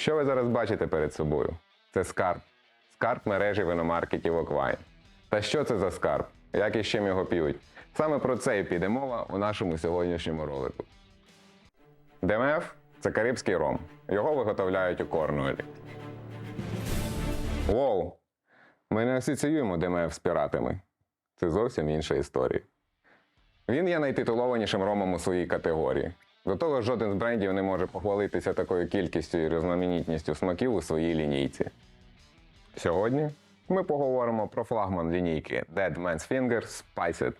Що ви зараз бачите перед собою? Це скарб. Скарб мережі виномаркетів Оквайн. Та що це за скарб? Як і з чим його п'ють? Саме про це і піде мова у нашому сьогоднішньому ролику. ДМФ це карибський ром. Його виготовляють у Корнуолі. Воу! Ми не асоціюємо ДМФ з піратами. Це зовсім інша історія. Він є найтитулованішим ромом у своїй категорії. До того жоден з брендів не може похвалитися такою кількістю і різноманітністю смаків у своїй лінійці. Сьогодні ми поговоримо про флагман лінійки Dead Man's Finger Spiced.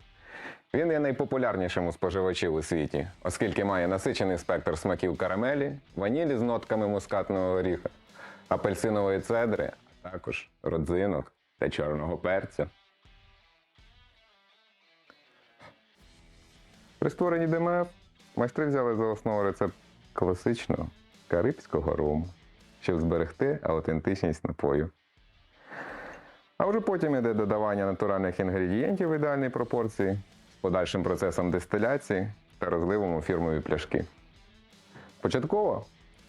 Він є найпопулярнішим у споживачів у світі, оскільки має насичений спектр смаків карамелі, ванілі з нотками мускатного горіха, апельсинової цедри, а також родзинок та чорного перцю. При створенні ДМФ майстри взяли за основу рецепт класичного карибського рому, щоб зберегти аутентичність напою. А вже потім йде додавання натуральних інгредієнтів в ідеальній пропорції з подальшим процесом дистиляції та розливом у фірмові пляшки. Початково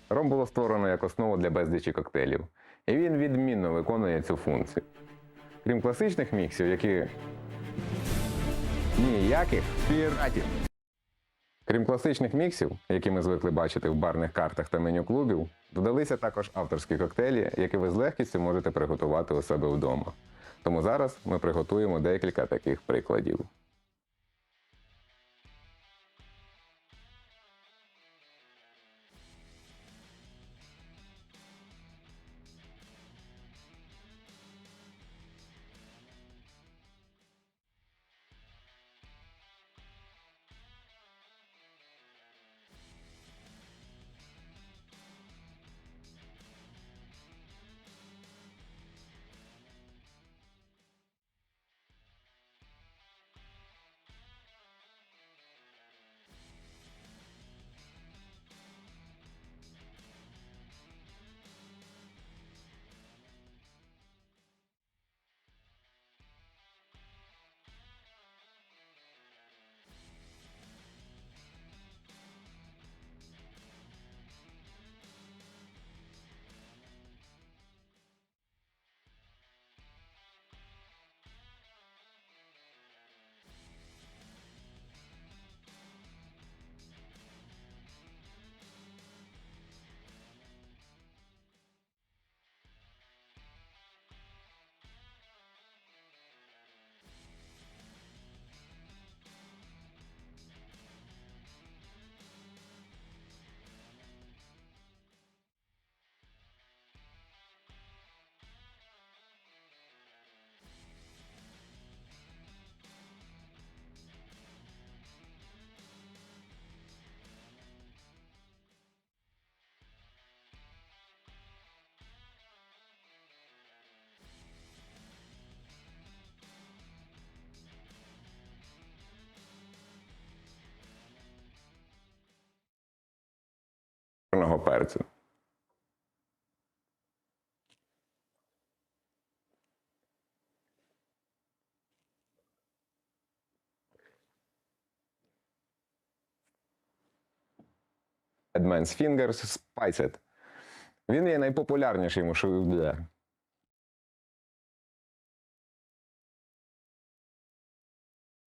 ром було створено як основу для безлічі коктейлів, і він відмінно виконує цю функцію. Крім класичних міксів, які ніяких піратів. Крім класичних міксів, які ми звикли бачити в барних картах та меню клубів, додалися також авторські коктейлі, які ви з легкістю можете приготувати у себе вдома. Тому зараз ми приготуємо декілька таких прикладів. Чорного перцю. Advanced Fingers Spiced. Він є найпопулярнішим що.